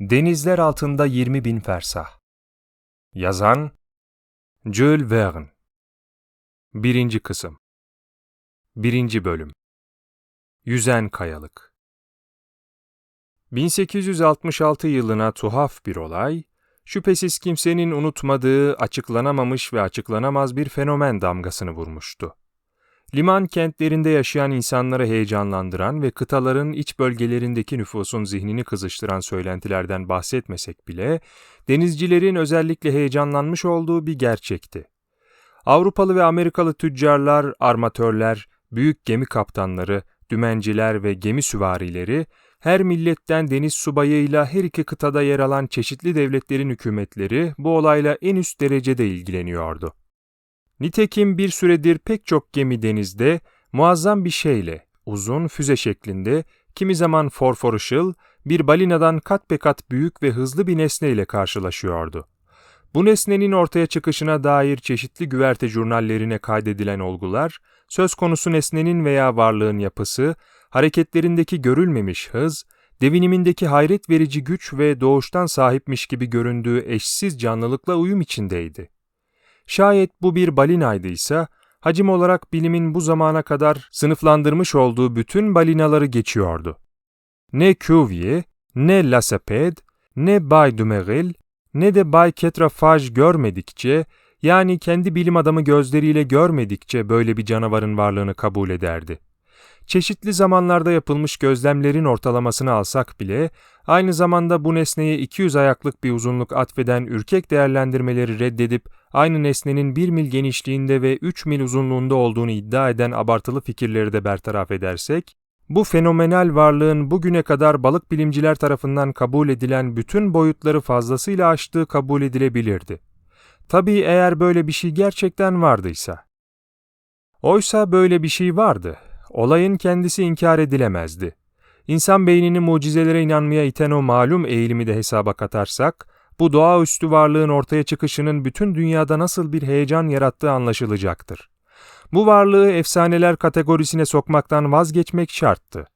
Denizler altında 20 bin fersah. Yazan Jules Verne Birinci kısım Birinci bölüm Yüzen Kayalık 1866 yılına tuhaf bir olay, şüphesiz kimsenin unutmadığı, açıklanamamış ve açıklanamaz bir fenomen damgasını vurmuştu. Liman kentlerinde yaşayan insanları heyecanlandıran ve kıtaların iç bölgelerindeki nüfusun zihnini kızıştıran söylentilerden bahsetmesek bile, denizcilerin özellikle heyecanlanmış olduğu bir gerçekti. Avrupalı ve Amerikalı tüccarlar, armatörler, büyük gemi kaptanları, dümenciler ve gemi süvarileri, her milletten deniz subayıyla her iki kıtada yer alan çeşitli devletlerin hükümetleri bu olayla en üst derecede ilgileniyordu. Nitekim bir süredir pek çok gemi denizde muazzam bir şeyle, uzun füze şeklinde, kimi zaman forfor ışıl, bir balinadan kat be kat büyük ve hızlı bir nesneyle karşılaşıyordu. Bu nesnenin ortaya çıkışına dair çeşitli güverte jurnallerine kaydedilen olgular, söz konusu nesnenin veya varlığın yapısı, hareketlerindeki görülmemiş hız, devinimindeki hayret verici güç ve doğuştan sahipmiş gibi göründüğü eşsiz canlılıkla uyum içindeydi. Şayet bu bir balinaydıysa, hacim olarak bilimin bu zamana kadar sınıflandırmış olduğu bütün balinaları geçiyordu. Ne Cuvier, ne Lacepede, ne Bay Dumeril, ne de Bay Ketrafage görmedikçe, yani kendi bilim adamı gözleriyle görmedikçe böyle bir canavarın varlığını kabul ederdi. Çeşitli zamanlarda yapılmış gözlemlerin ortalamasını alsak bile, aynı zamanda bu nesneye 200 ayaklık bir uzunluk atfeden ürkek değerlendirmeleri reddedip, aynı nesnenin 1 mil genişliğinde ve 3 mil uzunluğunda olduğunu iddia eden abartılı fikirleri de bertaraf edersek, bu fenomenal varlığın bugüne kadar balık bilimciler tarafından kabul edilen bütün boyutları fazlasıyla aştığı kabul edilebilirdi. Tabii eğer böyle bir şey gerçekten vardıysa. Oysa böyle bir şey vardı. Olayın kendisi inkar edilemezdi. İnsan beynini mucizelere inanmaya iten o malum eğilimi de hesaba katarsak, bu doğaüstü varlığın ortaya çıkışının bütün dünyada nasıl bir heyecan yarattığı anlaşılacaktır. Bu varlığı efsaneler kategorisine sokmaktan vazgeçmek şarttı.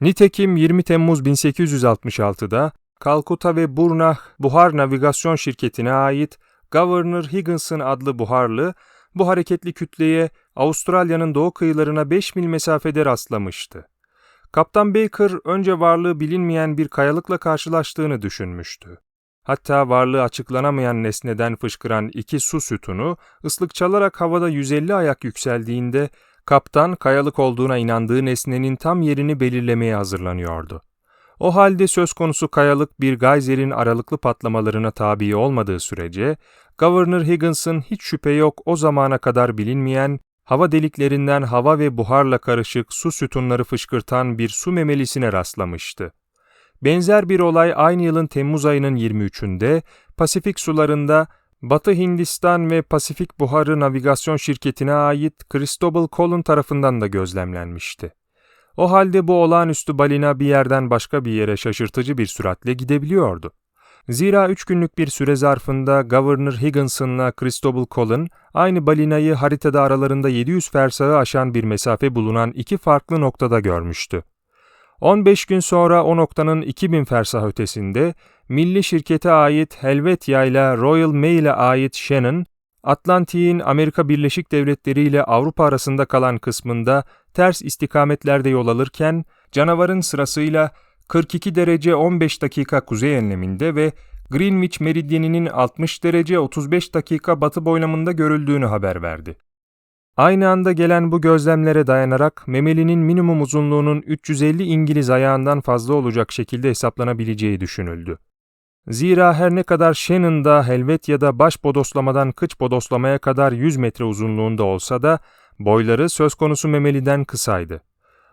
Nitekim 20 Temmuz 1866'da Kalkuta ve Burnah Buhar Navigasyon Şirketi'ne ait Governor Higginson adlı buharlı, bu hareketli kütleye Avustralya'nın doğu kıyılarına 5 mil mesafede rastlamıştı. Kaptan Baker önce varlığı bilinmeyen bir kayalıkla karşılaştığını düşünmüştü. Hatta varlığı açıklanamayan nesneden fışkıran iki su sütunu ıslık çalarak havada 150 ayak yükseldiğinde kaptan kayalık olduğuna inandığı nesnenin tam yerini belirlemeye hazırlanıyordu. O halde söz konusu kayalık bir gayzerin aralıklı patlamalarına tabi olmadığı sürece, Governor Higgins'ın hiç şüphe yok o zamana kadar bilinmeyen, hava deliklerinden hava ve buharla karışık su sütunları fışkırtan bir su memelisine rastlamıştı. Benzer bir olay aynı yılın Temmuz ayının 23'ünde Pasifik sularında Batı Hindistan ve Pasifik Buharı Navigasyon Şirketi'ne ait Cristobal Colon tarafından da gözlemlenmişti. O halde bu olağanüstü balina bir yerden başka bir yere şaşırtıcı bir süratle gidebiliyordu. Zira üç günlük bir süre zarfında Governor Higginson'la Cristobal Colon aynı balinayı haritada aralarında 700 fersağı aşan bir mesafe bulunan iki farklı noktada görmüştü. 15 gün sonra o noktanın 2000 fersah ötesinde milli şirkete ait Helvetia ile Royal Mail'e ait Shannon, Atlantik'in Amerika Birleşik Devletleri ile Avrupa arasında kalan kısmında ters istikametlerde yol alırken canavarın sırasıyla 42 derece 15 dakika kuzey enleminde ve Greenwich meridyeninin 60 derece 35 dakika batı boylamında görüldüğünü haber verdi. Aynı anda gelen bu gözlemlere dayanarak memelinin minimum uzunluğunun 350 İngiliz ayağından fazla olacak şekilde hesaplanabileceği düşünüldü. Zira her ne kadar Shannon'da Helvetya'da baş bodoslamadan kıç bodoslamaya kadar 100 metre uzunluğunda olsa da boyları söz konusu memeliden kısaydı.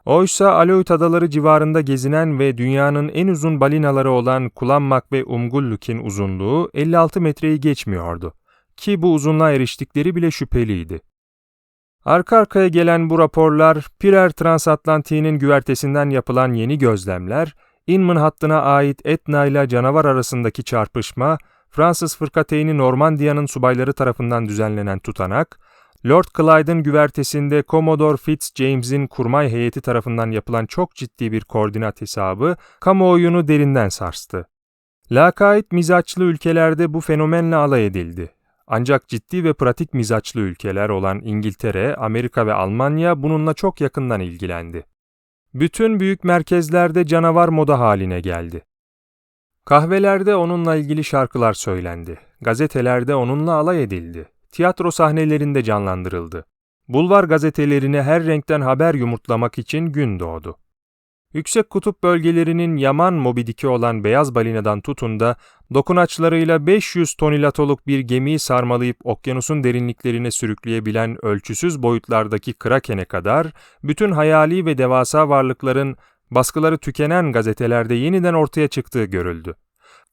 Oysa Aleut adaları civarında gezinen ve dünyanın en uzun balinaları olan Kulammak ve Umgulluk'in uzunluğu 56 metreyi geçmiyordu. Ki bu uzunluğa eriştikleri bile şüpheliydi. Arka arkaya gelen bu raporlar, Pirer Transatlantiğinin güvertesinden yapılan yeni gözlemler, Inman hattına ait Etna ile canavar arasındaki çarpışma, Fransız fırkateyni Normandiya'nın subayları tarafından düzenlenen tutanak, Lord Clyde'ın güvertesinde Commodore Fitzjames'in kurmay heyeti tarafından yapılan çok ciddi bir koordinat hesabı, kamuoyunu derinden sarstı. Lakayt mizaçlı ülkelerde bu fenomenle alay edildi. Ancak ciddi ve pratik mizaçlı ülkeler olan İngiltere, Amerika ve Almanya bununla çok yakından ilgilendi. Bütün büyük merkezlerde canavar moda haline geldi. Kahvelerde onunla ilgili şarkılar söylendi. Gazetelerde onunla alay edildi. Tiyatro sahnelerinde canlandırıldı. Bulvar gazetelerine her renkten haber yumurtlamak için gün doğdu. Yüksek kutup bölgelerinin yaman mobidiki olan beyaz balinadan tutun da dokunaçlarıyla 500 tonilatoluk bir gemiyi sarmalayıp okyanusun derinliklerine sürükleyebilen ölçüsüz boyutlardaki krakene kadar bütün hayali ve devasa varlıkların baskıları tükenen gazetelerde yeniden ortaya çıktığı görüldü.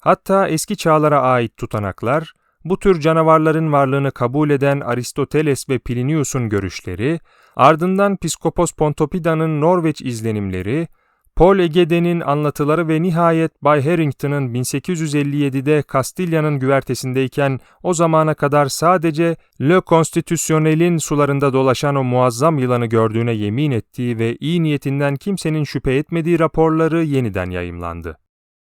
Hatta eski çağlara ait tutanaklar, bu tür canavarların varlığını kabul eden Aristoteles ve Plinius'un görüşleri, ardından Piskopos Pontopida'nın Norveç izlenimleri, Paul Egede'nin anlatıları ve nihayet Bay Harrington'ın 1857'de Kastilya'nın güvertesindeyken o zamana kadar sadece Le Constitutionnel'in sularında dolaşan o muazzam yılanı gördüğüne yemin ettiği ve iyi niyetinden kimsenin şüphe etmediği raporları yeniden yayımlandı.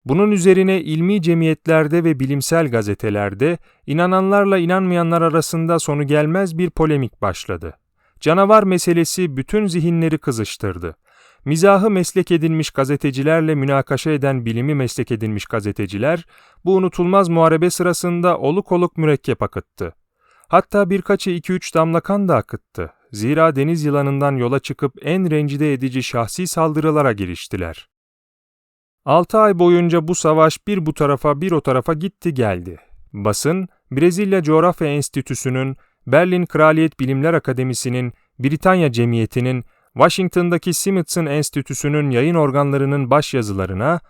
Bunun üzerine ilmi cemiyetlerde ve bilimsel gazetelerde inananlarla inanmayanlar arasında sonu gelmez bir polemik başladı. Canavar meselesi bütün zihinleri kızıştırdı. Mizahı meslek edinmiş gazetecilerle münakaşa eden bilimi meslek edinmiş gazeteciler, bu unutulmaz muharebe sırasında oluk oluk mürekkep akıttı. Hatta birkaçı iki üç damla kan da akıttı. Zira deniz yılanından yola çıkıp en rencide edici şahsi saldırılara giriştiler. Altı ay boyunca bu savaş bir bu tarafa bir o tarafa gitti geldi. Basın, Brezilya Coğrafya Enstitüsü'nün, Berlin Kraliyet Bilimler Akademisi'nin, Britanya Cemiyeti'nin, Washington'daki Smithson Enstitüsü'nün yayın organlarının başyazılarına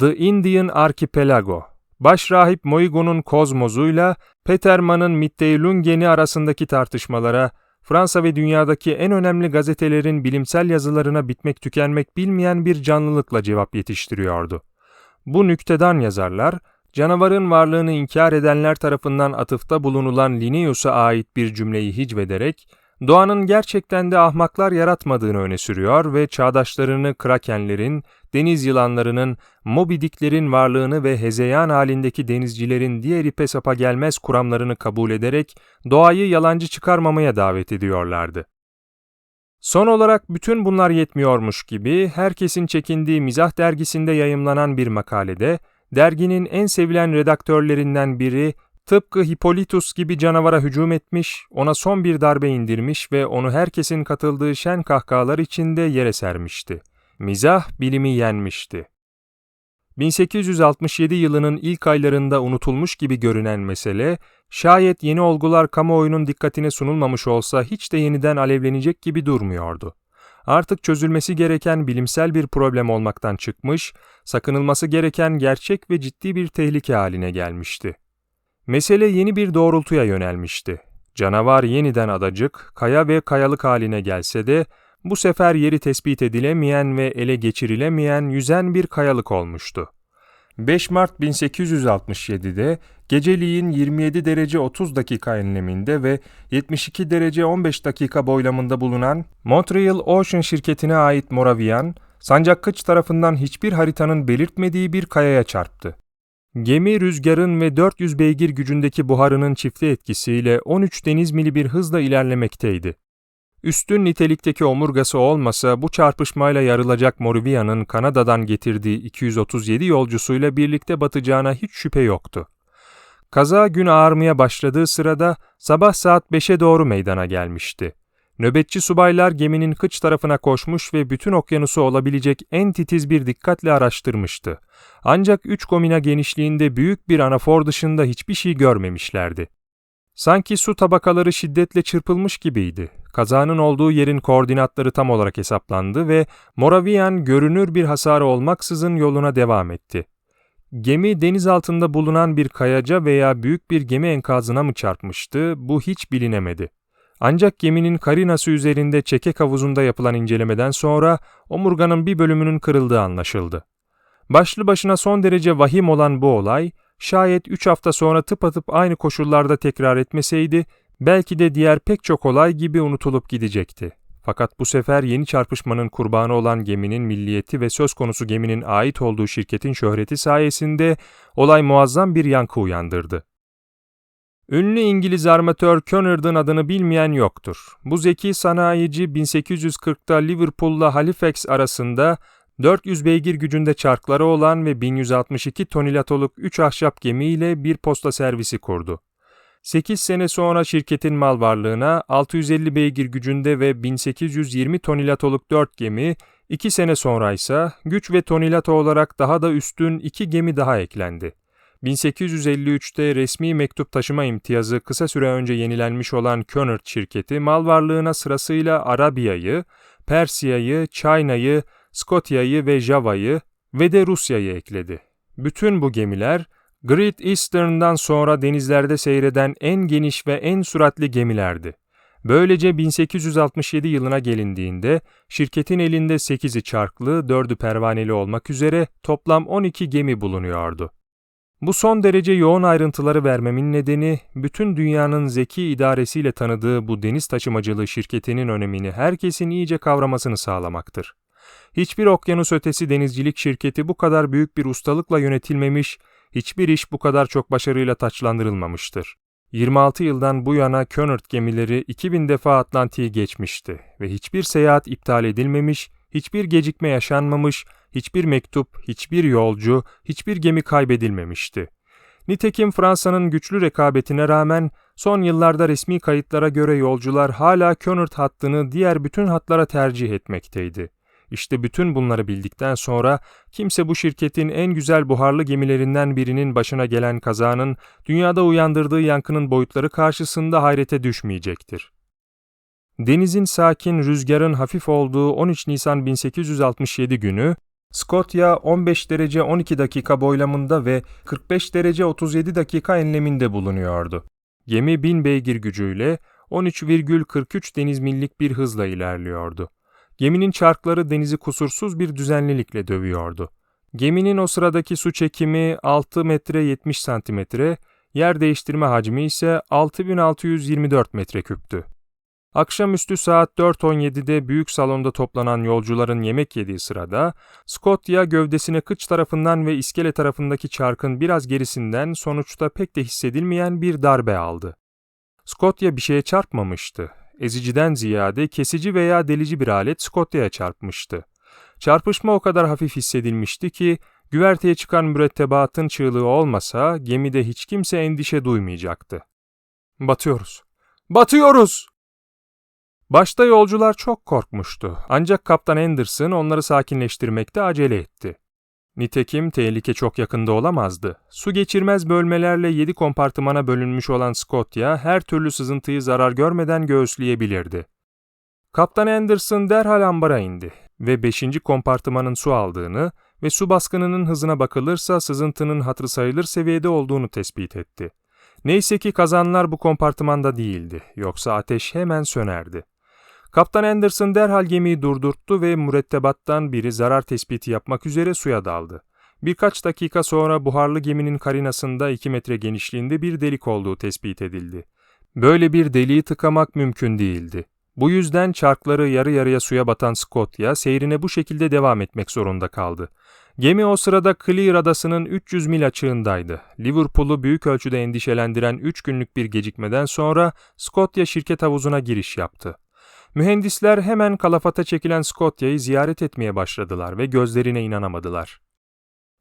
The Indian Archipelago, Başrahip Moigo'nun Kozmoz'uyla Peterman'ın Mitteilungen'i arasındaki tartışmalara, Fransa ve dünyadaki en önemli gazetelerin bilimsel yazılarına bitmek tükenmek bilmeyen bir canlılıkla cevap yetiştiriyordu. Bu nüktedan yazarlar, canavarın varlığını inkar edenler tarafından atıfta bulunulan Linnaeus'a ait bir cümleyi hicvederek, doğanın gerçekten de ahmaklar yaratmadığını öne sürüyor ve çağdaşlarını krakenlerin, deniz yılanlarının, mobidiklerin varlığını ve hezeyan halindeki denizcilerin diğer ipe sapa gelmez kuramlarını kabul ederek doğayı yalancı çıkarmamaya davet ediyorlardı. Son olarak bütün bunlar yetmiyormuş gibi herkesin çekindiği Mizah dergisinde yayımlanan bir makalede derginin en sevilen redaktörlerinden biri tıpkı Hippolytus gibi canavara hücum etmiş, ona son bir darbe indirmiş ve onu herkesin katıldığı şen kahkahalar içinde yere sermişti. Mizah bilimi yenmişti. 1867 yılının ilk aylarında unutulmuş gibi görünen mesele, şayet yeni olgular kamuoyunun dikkatine sunulmamış olsa hiç de yeniden alevlenecek gibi durmuyordu. Artık çözülmesi gereken bilimsel bir problem olmaktan çıkmış, sakınılması gereken gerçek ve ciddi bir tehlike haline gelmişti. Mesele yeni bir doğrultuya yönelmişti. Canavar yeniden adacık, kaya ve kayalık haline gelse de bu sefer yeri tespit edilemeyen ve ele geçirilemeyen yüzen bir kayalık olmuştu. 5 Mart 1867'de geceliğin 27 derece 30 dakika enleminde ve 72 derece 15 dakika boylamında bulunan Montreal Ocean şirketine ait Moravian, Sancak tarafından hiçbir haritanın belirtmediği bir kayaya çarptı. Gemi rüzgarın ve 400 beygir gücündeki buharının çiftli etkisiyle 13 deniz mili bir hızla ilerlemekteydi. Üstün nitelikteki omurgası olmasa bu çarpışmayla yarılacak Moravia'nın Kanada'dan getirdiği 237 yolcusuyla birlikte batacağına hiç şüphe yoktu. Kaza gün ağarmaya başladığı sırada sabah saat 5'e doğru meydana gelmişti. Nöbetçi subaylar geminin kıç tarafına koşmuş ve bütün okyanusu olabilecek en titiz bir dikkatle araştırmıştı. Ancak üç komina genişliğinde büyük bir anafor dışında hiçbir şey görmemişlerdi. Sanki su tabakaları şiddetle çırpılmış gibiydi. Kazanın olduğu yerin koordinatları tam olarak hesaplandı ve Moravian görünür bir hasarı olmaksızın yoluna devam etti. Gemi deniz altında bulunan bir kayaca veya büyük bir gemi enkazına mı çarpmıştı bu hiç bilinemedi. Ancak geminin karinası üzerinde çekek havuzunda yapılan incelemeden sonra omurganın bir bölümünün kırıldığı anlaşıldı. Başlı başına son derece vahim olan bu olay, şayet 3 hafta sonra tıpatıp aynı koşullarda tekrar etmeseydi, belki de diğer pek çok olay gibi unutulup gidecekti. Fakat bu sefer yeni çarpışmanın kurbanı olan geminin milliyeti ve söz konusu geminin ait olduğu şirketin şöhreti sayesinde olay muazzam bir yankı uyandırdı. Ünlü İngiliz armatör Cunard'ın adını bilmeyen yoktur. Bu zeki sanayici 1840'ta Liverpool'la Halifax arasında 400 beygir gücünde çarkları olan ve 1162 tonilatoluk 3 ahşap gemiyle bir posta servisi kurdu. 8 sene sonra şirketin mal varlığına 650 beygir gücünde ve 1820 tonilatoluk 4 gemi, 2 sene sonra ise güç ve tonilato olarak daha da üstün 2 gemi daha eklendi. 1853'te resmi mektup taşıma imtiyazı kısa süre önce yenilenmiş olan Cunard şirketi mal varlığına sırasıyla Arabiya'yı, Persiya'yı, Çayna'yı, Skotya'yı ve Java'yı ve de Rusya'yı ekledi. Bütün bu gemiler Great Eastern'dan sonra denizlerde seyreden en geniş ve en süratli gemilerdi. Böylece 1867 yılına gelindiğinde şirketin elinde 8'i çarklı, 4'ü pervaneli olmak üzere toplam 12 gemi bulunuyordu. Bu son derece yoğun ayrıntıları vermemin nedeni, bütün dünyanın zeki idaresiyle tanıdığı bu deniz taşımacılığı şirketinin önemini herkesin iyice kavramasını sağlamaktır. Hiçbir okyanus ötesi denizcilik şirketi bu kadar büyük bir ustalıkla yönetilmemiş, hiçbir iş bu kadar çok başarıyla taçlandırılmamıştır. 26 yıldan bu yana Cunard gemileri 2000 defa Atlantik'i geçmişti ve hiçbir seyahat iptal edilmemiş, hiçbir gecikme yaşanmamış, hiçbir mektup, hiçbir yolcu, hiçbir gemi kaybedilmemişti. Nitekim Fransa'nın güçlü rekabetine rağmen son yıllarda resmi kayıtlara göre yolcular hala Cunard hattını diğer bütün hatlara tercih etmekteydi. İşte bütün bunları bildikten sonra kimse bu şirketin en güzel buharlı gemilerinden birinin başına gelen kazanın dünyada uyandırdığı yankının boyutları karşısında hayrete düşmeyecektir. Denizin sakin, rüzgarın hafif olduğu 13 Nisan 1867 günü Skotya 15 derece 12 dakika boylamında ve 45 derece 37 dakika enleminde bulunuyordu. Gemi 1000 beygir gücüyle 13,43 deniz millik bir hızla ilerliyordu. Geminin çarkları denizi kusursuz bir düzenlilikle dövüyordu. Geminin o sıradaki su çekimi 6 metre 70 santimetre, yer değiştirme hacmi ise 6624 metreküptü. Akşamüstü saat 4.17'de büyük salonda toplanan yolcuların yemek yediği sırada, Scottia gövdesine kıç tarafından ve iskele tarafındaki çarkın biraz gerisinden sonuçta pek de hissedilmeyen bir darbe aldı. Scottia bir şeye çarpmamıştı eziciden ziyade kesici veya delici bir alet Scotta'ya çarpmıştı. Çarpışma o kadar hafif hissedilmişti ki güverteye çıkan mürettebatın çığlığı olmasa gemide hiç kimse endişe duymayacaktı. Batıyoruz. Batıyoruz! Başta yolcular çok korkmuştu ancak Kaptan Anderson onları sakinleştirmekte acele etti. Nitekim tehlike çok yakında olamazdı. Su geçirmez bölmelerle yedi kompartımana bölünmüş olan Scotia her türlü sızıntıyı zarar görmeden göğüsleyebilirdi. Kaptan Anderson derhal ambara indi ve beşinci kompartımanın su aldığını ve su baskınının hızına bakılırsa sızıntının hatırı sayılır seviyede olduğunu tespit etti. Neyse ki kazanlar bu kompartımanda değildi, yoksa ateş hemen sönerdi. Kaptan Anderson derhal gemiyi durdurttu ve mürettebattan biri zarar tespiti yapmak üzere suya daldı. Birkaç dakika sonra buharlı geminin karinasında 2 metre genişliğinde bir delik olduğu tespit edildi. Böyle bir deliği tıkamak mümkün değildi. Bu yüzden çarkları yarı yarıya suya batan Scotia seyrine bu şekilde devam etmek zorunda kaldı. Gemi o sırada Clear adasının 300 mil açığındaydı. Liverpool'u büyük ölçüde endişelendiren 3 günlük bir gecikmeden sonra Scotia şirket havuzuna giriş yaptı. Mühendisler hemen kalafata çekilen Scotia'yı ziyaret etmeye başladılar ve gözlerine inanamadılar.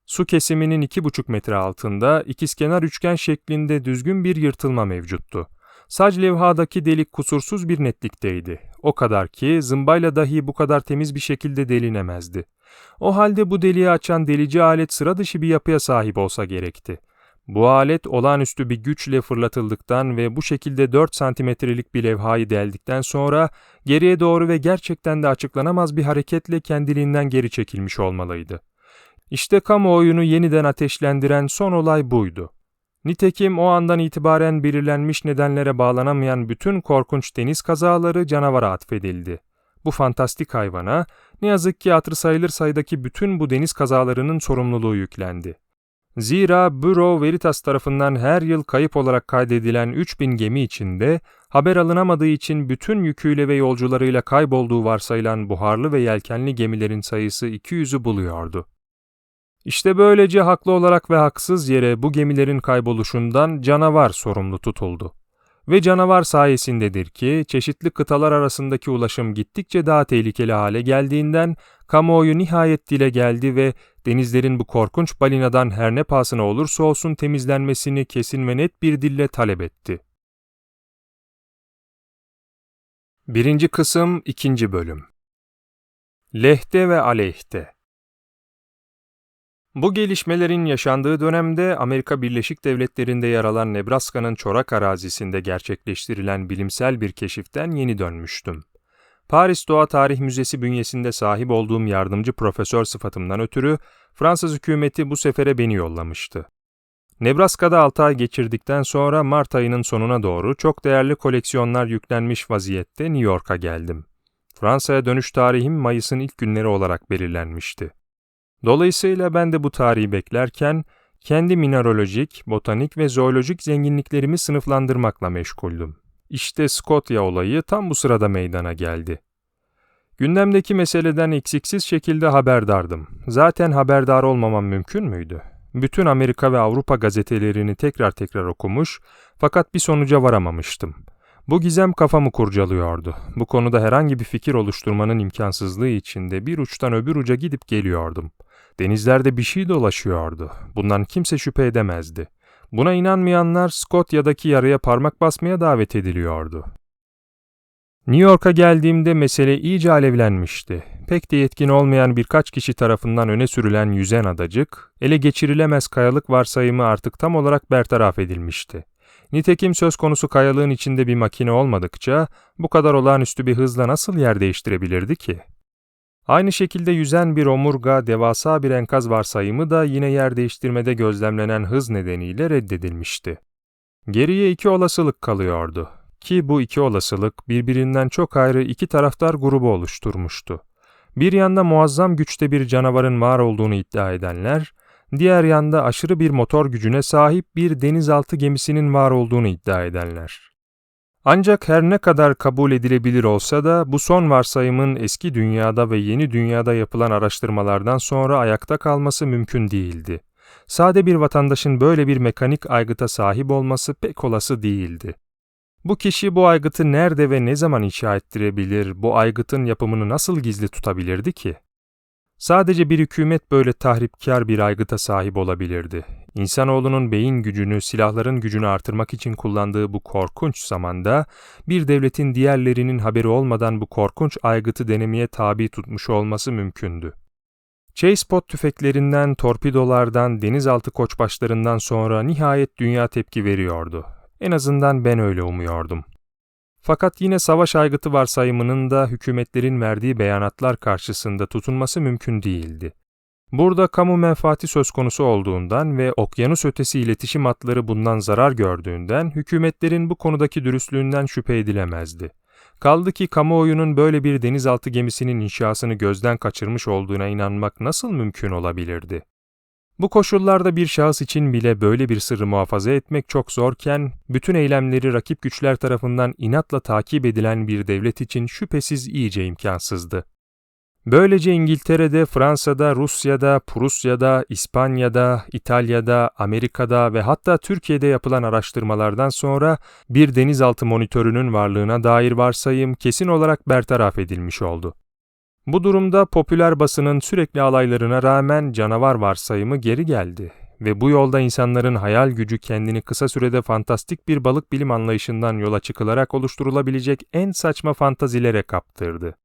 Su kesiminin iki buçuk metre altında ikizkenar üçgen şeklinde düzgün bir yırtılma mevcuttu. Sac levhadaki delik kusursuz bir netlikteydi. O kadar ki zımbayla dahi bu kadar temiz bir şekilde delinemezdi. O halde bu deliği açan delici alet sıra dışı bir yapıya sahip olsa gerekti. Bu alet olağanüstü bir güçle fırlatıldıktan ve bu şekilde 4 santimetrelik bir levhayı deldikten sonra geriye doğru ve gerçekten de açıklanamaz bir hareketle kendiliğinden geri çekilmiş olmalıydı. İşte kamuoyunu yeniden ateşlendiren son olay buydu. Nitekim o andan itibaren belirlenmiş nedenlere bağlanamayan bütün korkunç deniz kazaları canavara atfedildi. Bu fantastik hayvana ne yazık ki hatır sayılır sayıdaki bütün bu deniz kazalarının sorumluluğu yüklendi. Zira Bureau Veritas tarafından her yıl kayıp olarak kaydedilen 3000 gemi içinde haber alınamadığı için bütün yüküyle ve yolcularıyla kaybolduğu varsayılan buharlı ve yelkenli gemilerin sayısı 200'ü buluyordu. İşte böylece haklı olarak ve haksız yere bu gemilerin kayboluşundan canavar sorumlu tutuldu. Ve canavar sayesindedir ki çeşitli kıtalar arasındaki ulaşım gittikçe daha tehlikeli hale geldiğinden kamuoyu nihayet dile geldi ve denizlerin bu korkunç balinadan her ne pahasına olursa olsun temizlenmesini kesin ve net bir dille talep etti. Birinci kısım, ikinci bölüm. Lehte ve aleyhte bu gelişmelerin yaşandığı dönemde Amerika Birleşik Devletleri'nde yer alan Nebraska'nın çorak arazisinde gerçekleştirilen bilimsel bir keşiften yeni dönmüştüm. Paris Doğa Tarih Müzesi bünyesinde sahip olduğum yardımcı profesör sıfatımdan ötürü Fransız hükümeti bu sefere beni yollamıştı. Nebraska'da 6 ay geçirdikten sonra Mart ayının sonuna doğru çok değerli koleksiyonlar yüklenmiş vaziyette New York'a geldim. Fransa'ya dönüş tarihim Mayıs'ın ilk günleri olarak belirlenmişti. Dolayısıyla ben de bu tarihi beklerken kendi mineralojik, botanik ve zoolojik zenginliklerimi sınıflandırmakla meşguldüm. İşte Skotya olayı tam bu sırada meydana geldi. Gündemdeki meseleden eksiksiz şekilde haberdardım. Zaten haberdar olmamam mümkün müydü? Bütün Amerika ve Avrupa gazetelerini tekrar tekrar okumuş fakat bir sonuca varamamıştım. Bu gizem kafamı kurcalıyordu. Bu konuda herhangi bir fikir oluşturmanın imkansızlığı içinde bir uçtan öbür uca gidip geliyordum. Denizlerde bir şey dolaşıyordu. Bundan kimse şüphe edemezdi. Buna inanmayanlar Skotya'daki yaraya parmak basmaya davet ediliyordu. New York'a geldiğimde mesele iyice alevlenmişti. Pek de yetkin olmayan birkaç kişi tarafından öne sürülen yüzen adacık, ele geçirilemez kayalık varsayımı artık tam olarak bertaraf edilmişti. Nitekim söz konusu kayalığın içinde bir makine olmadıkça bu kadar olağanüstü bir hızla nasıl yer değiştirebilirdi ki? Aynı şekilde yüzen bir omurga, devasa bir enkaz varsayımı da yine yer değiştirmede gözlemlenen hız nedeniyle reddedilmişti. Geriye iki olasılık kalıyordu ki bu iki olasılık birbirinden çok ayrı iki taraftar grubu oluşturmuştu. Bir yanda muazzam güçte bir canavarın var olduğunu iddia edenler, diğer yanda aşırı bir motor gücüne sahip bir denizaltı gemisinin var olduğunu iddia edenler. Ancak her ne kadar kabul edilebilir olsa da bu son varsayımın eski dünyada ve yeni dünyada yapılan araştırmalardan sonra ayakta kalması mümkün değildi. Sade bir vatandaşın böyle bir mekanik aygıta sahip olması pek olası değildi. Bu kişi bu aygıtı nerede ve ne zaman inşa ettirebilir, bu aygıtın yapımını nasıl gizli tutabilirdi ki? Sadece bir hükümet böyle tahripkar bir aygıta sahip olabilirdi. İnsanoğlunun beyin gücünü, silahların gücünü artırmak için kullandığı bu korkunç zamanda, bir devletin diğerlerinin haberi olmadan bu korkunç aygıtı denemeye tabi tutmuş olması mümkündü. Chasepot tüfeklerinden, torpidolardan, denizaltı koçbaşlarından sonra nihayet dünya tepki veriyordu. En azından ben öyle umuyordum. Fakat yine savaş aygıtı varsayımının da hükümetlerin verdiği beyanatlar karşısında tutunması mümkün değildi. Burada kamu menfaati söz konusu olduğundan ve okyanus ötesi iletişim hatları bundan zarar gördüğünden hükümetlerin bu konudaki dürüstlüğünden şüphe edilemezdi. Kaldı ki kamuoyunun böyle bir denizaltı gemisinin inşasını gözden kaçırmış olduğuna inanmak nasıl mümkün olabilirdi? Bu koşullarda bir şahıs için bile böyle bir sırrı muhafaza etmek çok zorken, bütün eylemleri rakip güçler tarafından inatla takip edilen bir devlet için şüphesiz iyice imkansızdı. Böylece İngiltere'de, Fransa'da, Rusya'da, Prusya'da, İspanya'da, İtalya'da, Amerika'da ve hatta Türkiye'de yapılan araştırmalardan sonra bir denizaltı monitörünün varlığına dair varsayım kesin olarak bertaraf edilmiş oldu. Bu durumda popüler basının sürekli alaylarına rağmen canavar varsayımı geri geldi ve bu yolda insanların hayal gücü kendini kısa sürede fantastik bir balık bilim anlayışından yola çıkılarak oluşturulabilecek en saçma fantazilere kaptırdı.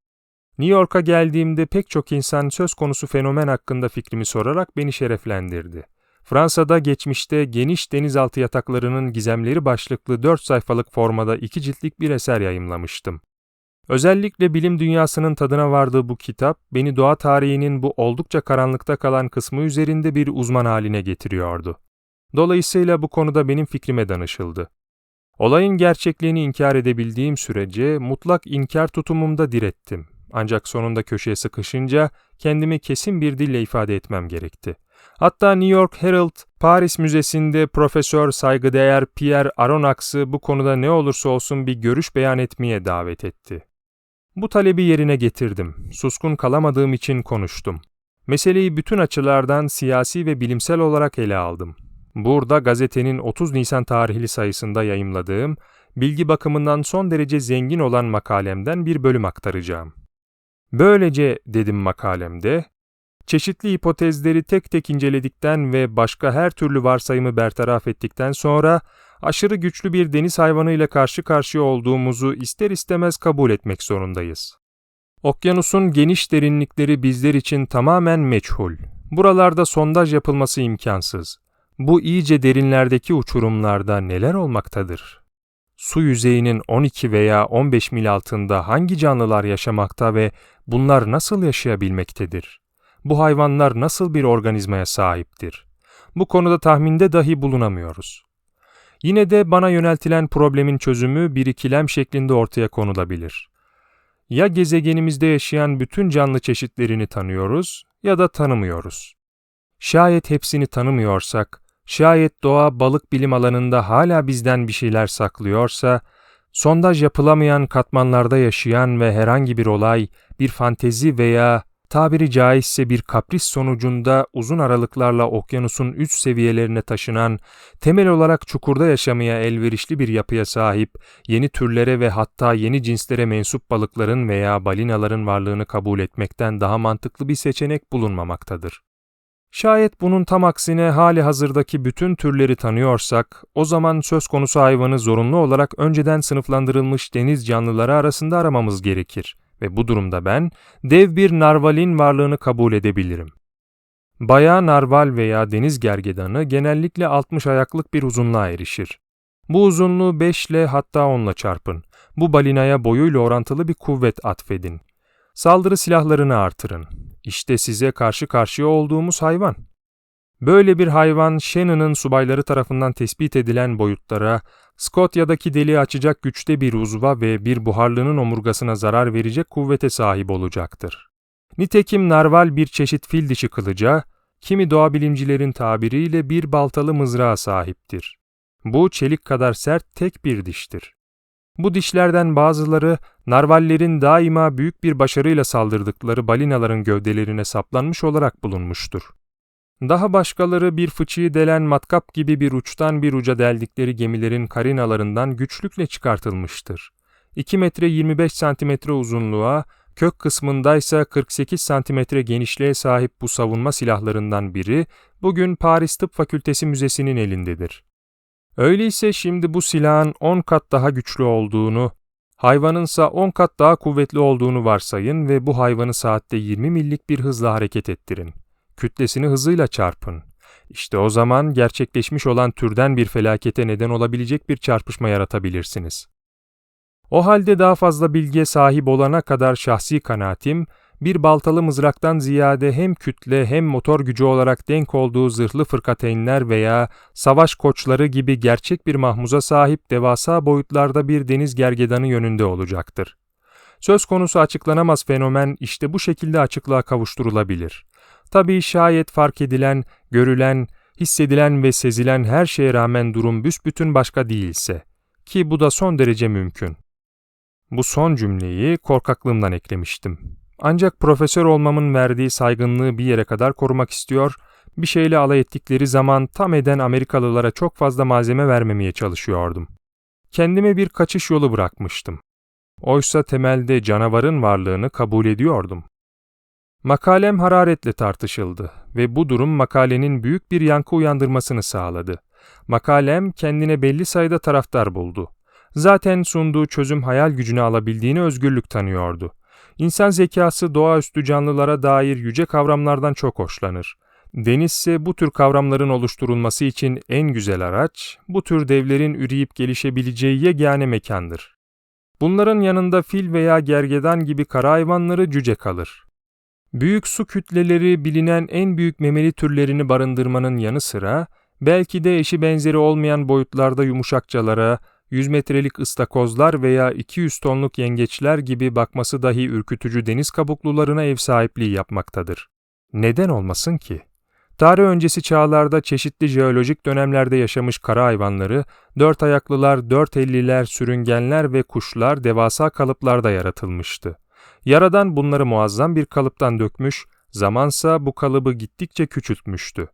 New York'a geldiğimde pek çok insan söz konusu fenomen hakkında fikrimi sorarak beni şereflendirdi. Fransa'da geçmişte geniş denizaltı yataklarının gizemleri başlıklı 4 sayfalık formada iki ciltlik bir eser yayımlamıştım. Özellikle bilim dünyasının tadına vardığı bu kitap, beni doğa tarihinin bu oldukça karanlıkta kalan kısmı üzerinde bir uzman haline getiriyordu. Dolayısıyla bu konuda benim fikrime danışıldı. Olayın gerçekliğini inkar edebildiğim sürece mutlak inkar tutumumda direttim. Ancak sonunda köşeye sıkışınca kendimi kesin bir dille ifade etmem gerekti. Hatta New York Herald, Paris Müzesi'nde Profesör saygıdeğer Pierre Aronnax'ı bu konuda ne olursa olsun bir görüş beyan etmeye davet etti. Bu talebi yerine getirdim. Suskun kalamadığım için konuştum. Meseleyi bütün açılardan siyasi ve bilimsel olarak ele aldım. Burada gazetenin 30 Nisan tarihli sayısında yayımladığım, bilgi bakımından son derece zengin olan makalemden bir bölüm aktaracağım. Böylece dedim makalemde, çeşitli hipotezleri tek tek inceledikten ve başka her türlü varsayımı bertaraf ettikten sonra aşırı güçlü bir deniz hayvanıyla karşı karşıya olduğumuzu ister istemez kabul etmek zorundayız. Okyanusun geniş derinlikleri bizler için tamamen meçhul. Buralarda sondaj yapılması imkansız. Bu iyice derinlerdeki uçurumlarda neler olmaktadır? Su yüzeyinin 12 veya 15 mil altında hangi canlılar yaşamakta ve bunlar nasıl yaşayabilmektedir? Bu hayvanlar nasıl bir organizmaya sahiptir? Bu konuda tahminde dahi bulunamıyoruz. Yine de bana yöneltilen problemin çözümü bir ikilem şeklinde ortaya konulabilir. Ya gezegenimizde yaşayan bütün canlı çeşitlerini tanıyoruz ya da tanımıyoruz. Şayet hepsini tanımıyorsak, şayet doğa balık bilim alanında hala bizden bir şeyler saklıyorsa, sondaj yapılamayan katmanlarda yaşayan ve herhangi bir olay, bir fantezi veya tabiri caizse bir kapris sonucunda uzun aralıklarla okyanusun üst seviyelerine taşınan, temel olarak çukurda yaşamaya elverişli bir yapıya sahip, yeni türlere ve hatta yeni cinslere mensup balıkların veya balinaların varlığını kabul etmekten daha mantıklı bir seçenek bulunmamaktadır. Şayet bunun tam aksine hali hazırdaki bütün türleri tanıyorsak, o zaman söz konusu hayvanı zorunlu olarak önceden sınıflandırılmış deniz canlıları arasında aramamız gerekir ve bu durumda ben dev bir narvalin varlığını kabul edebilirim. Bayağı narval veya deniz gergedanı genellikle 60 ayaklık bir uzunluğa erişir. Bu uzunluğu 5 ile hatta 10 ile çarpın. Bu balinaya boyuyla orantılı bir kuvvet atfedin. Saldırı silahlarını artırın. İşte size karşı karşıya olduğumuz hayvan. Böyle bir hayvan Shannon'ın subayları tarafından tespit edilen boyutlara, Scotia'daki deliği açacak güçte bir uzva ve bir buharlının omurgasına zarar verecek kuvvete sahip olacaktır. Nitekim narval bir çeşit fil dişi kılıca, kimi doğa bilimcilerin tabiriyle bir baltalı mızrağa sahiptir. Bu çelik kadar sert tek bir diştir. Bu dişlerden bazıları narvallerin daima büyük bir başarıyla saldırdıkları balinaların gövdelerine saplanmış olarak bulunmuştur. Daha başkaları bir fıçıyı delen matkap gibi bir uçtan bir uca deldikleri gemilerin karinalarından güçlükle çıkartılmıştır. 2 metre 25 santimetre uzunluğa, kök kısmındaysa 48 santimetre genişliğe sahip bu savunma silahlarından biri, bugün Paris Tıp Fakültesi Müzesi'nin elindedir. Öyleyse şimdi bu silahın 10 kat daha güçlü olduğunu, hayvanınsa 10 kat daha kuvvetli olduğunu varsayın ve bu hayvanı saatte 20 millik bir hızla hareket ettirin. Kütlesini hızıyla çarpın. İşte o zaman gerçekleşmiş olan türden bir felakete neden olabilecek bir çarpışma yaratabilirsiniz. O halde daha fazla bilgiye sahip olana kadar şahsi kanaatim, bir baltalı mızraktan ziyade hem kütle hem motor gücü olarak denk olduğu zırhlı fırkateynler veya savaş koçları gibi gerçek bir mahmuza sahip devasa boyutlarda bir deniz gergedanı yönünde olacaktır. Söz konusu açıklanamaz fenomen işte bu şekilde açıklığa kavuşturulabilir. Tabii şayet fark edilen, görülen, hissedilen ve sezilen her şeye rağmen durum büsbütün başka değilse, ki bu da son derece mümkün. Bu son cümleyi korkaklığımdan eklemiştim. Ancak profesör olmamın verdiği saygınlığı bir yere kadar korumak istiyor, bir şeyle alay ettikleri zaman tam eden Amerikalılara çok fazla malzeme vermemeye çalışıyordum. Kendime bir kaçış yolu bırakmıştım. Oysa temelde canavarın varlığını kabul ediyordum. Makalem hararetle tartışıldı ve bu durum makalenin büyük bir yankı uyandırmasını sağladı. Makalem kendine belli sayıda taraftar buldu. Zaten sunduğu çözüm hayal gücünü alabildiğini özgürlük tanıyordu. İnsan zekası doğaüstü canlılara dair yüce kavramlardan çok hoşlanır. Deniz ise bu tür kavramların oluşturulması için en güzel araç, bu tür devlerin üreyip gelişebileceği yegane mekandır. Bunların yanında fil veya gergedan gibi kara hayvanları cüce kalır. Büyük su kütleleri bilinen en büyük memeli türlerini barındırmanın yanı sıra, belki de eşi benzeri olmayan boyutlarda yumuşakçalara, 100 metrelik ıstakozlar veya 200 tonluk yengeçler gibi bakması dahi ürkütücü deniz kabuklularına ev sahipliği yapmaktadır. Neden olmasın ki? Tarih öncesi çağlarda çeşitli jeolojik dönemlerde yaşamış kara hayvanları, dört ayaklılar, dört elliler, sürüngenler ve kuşlar devasa kalıplarda yaratılmıştı. Yaradan bunları muazzam bir kalıptan dökmüş, zamansa bu kalıbı gittikçe küçültmüştü.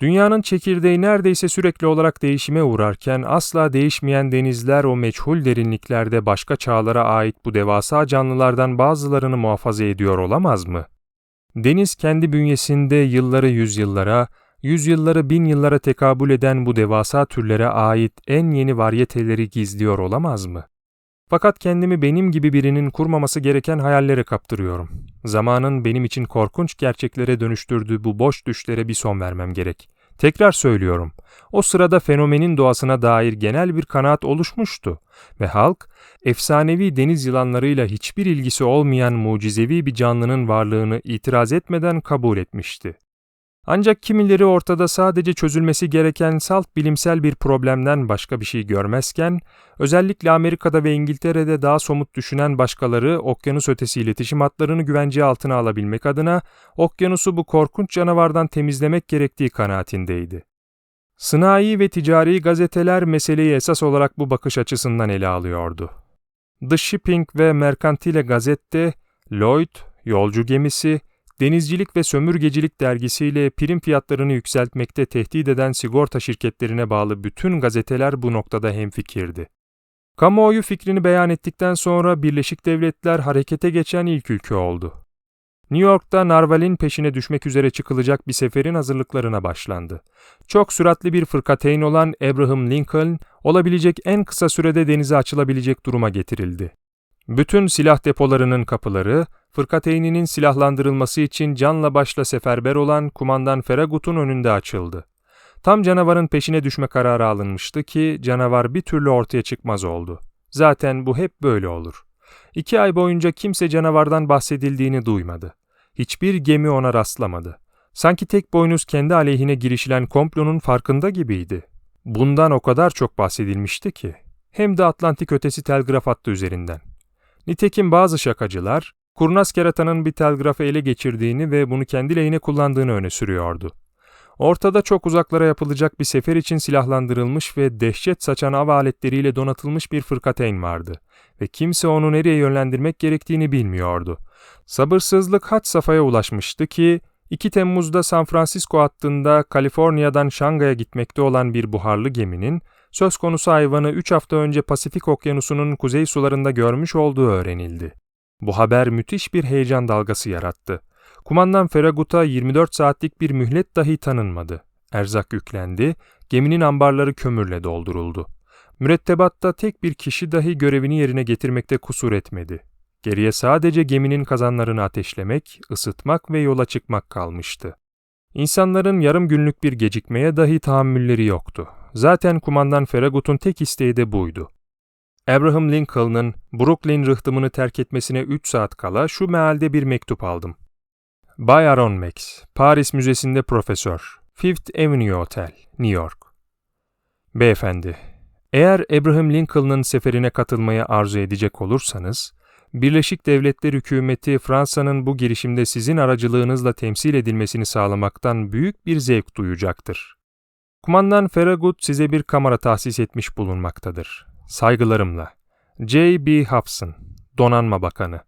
Dünyanın çekirdeği neredeyse sürekli olarak değişime uğrarken asla değişmeyen denizler o meçhul derinliklerde başka çağlara ait bu devasa canlılardan bazılarını muhafaza ediyor olamaz mı? Deniz kendi bünyesinde yılları yüzyıllara, yüzyılları bin yıllara tekabül eden bu devasa türlere ait en yeni varyeteleri gizliyor olamaz mı? Fakat kendimi benim gibi birinin kurmaması gereken hayallere kaptırıyorum. Zamanın benim için korkunç gerçeklere dönüştürdüğü bu boş düşlere bir son vermem gerek. Tekrar söylüyorum. O sırada fenomenin doğasına dair genel bir kanaat oluşmuştu ve halk efsanevi deniz yılanlarıyla hiçbir ilgisi olmayan mucizevi bir canlının varlığını itiraz etmeden kabul etmişti. Ancak kimileri ortada sadece çözülmesi gereken salt bilimsel bir problemden başka bir şey görmezken, özellikle Amerika'da ve İngiltere'de daha somut düşünen başkaları okyanus ötesi iletişim hatlarını güvence altına alabilmek adına okyanusu bu korkunç canavardan temizlemek gerektiği kanaatindeydi. Sınai ve ticari gazeteler meseleyi esas olarak bu bakış açısından ele alıyordu. The Shipping ve Mercantile Gazette, Lloyd, Yolcu Gemisi, Denizcilik ve Sömürgecilik dergisiyle prim fiyatlarını yükseltmekte tehdit eden sigorta şirketlerine bağlı bütün gazeteler bu noktada hemfikirdi. Kamuoyu fikrini beyan ettikten sonra Birleşik Devletler harekete geçen ilk ülke oldu. New York'ta Narval'in peşine düşmek üzere çıkılacak bir seferin hazırlıklarına başlandı. Çok süratli bir fırkateyn olan Abraham Lincoln, olabilecek en kısa sürede denize açılabilecek duruma getirildi. Bütün silah depolarının kapıları, fırkateyninin silahlandırılması için canla başla seferber olan kumandan Feragut'un önünde açıldı. Tam canavarın peşine düşme kararı alınmıştı ki canavar bir türlü ortaya çıkmaz oldu. Zaten bu hep böyle olur. İki ay boyunca kimse canavardan bahsedildiğini duymadı. Hiçbir gemi ona rastlamadı. Sanki tek boynuz kendi aleyhine girişilen komplonun farkında gibiydi. Bundan o kadar çok bahsedilmişti ki. Hem de Atlantik ötesi telgraf hattı üzerinden. Nitekim bazı şakacılar, kurnaz keratanın bir telgrafı ele geçirdiğini ve bunu kendi lehine kullandığını öne sürüyordu. Ortada çok uzaklara yapılacak bir sefer için silahlandırılmış ve dehşet saçan av aletleriyle donatılmış bir fırkateyn vardı ve kimse onu nereye yönlendirmek gerektiğini bilmiyordu. Sabırsızlık hat safhaya ulaşmıştı ki 2 Temmuz'da San Francisco hattında Kaliforniya'dan Şangay'a gitmekte olan bir buharlı geminin söz konusu hayvanı 3 hafta önce Pasifik Okyanusu'nun kuzey sularında görmüş olduğu öğrenildi. Bu haber müthiş bir heyecan dalgası yarattı. Kumandan Feragut'a 24 saatlik bir mühlet dahi tanınmadı. Erzak yüklendi, geminin ambarları kömürle dolduruldu. Mürettebatta tek bir kişi dahi görevini yerine getirmekte kusur etmedi. Geriye sadece geminin kazanlarını ateşlemek, ısıtmak ve yola çıkmak kalmıştı. İnsanların yarım günlük bir gecikmeye dahi tahammülleri yoktu. Zaten kumandan Feragut'un tek isteği de buydu. Abraham Lincoln'ın Brooklyn rıhtımını terk etmesine 3 saat kala şu mealde bir mektup aldım. Bay Aaron Max, Paris Müzesi'nde profesör, Fifth Avenue Hotel, New York. Beyefendi, eğer Abraham Lincoln'ın seferine katılmaya arzu edecek olursanız, Birleşik Devletler Hükümeti Fransa'nın bu girişimde sizin aracılığınızla temsil edilmesini sağlamaktan büyük bir zevk duyacaktır. Kumandan Farragut size bir kamera tahsis etmiş bulunmaktadır. Saygılarımla. J. B. Hobson, Donanma Bakanı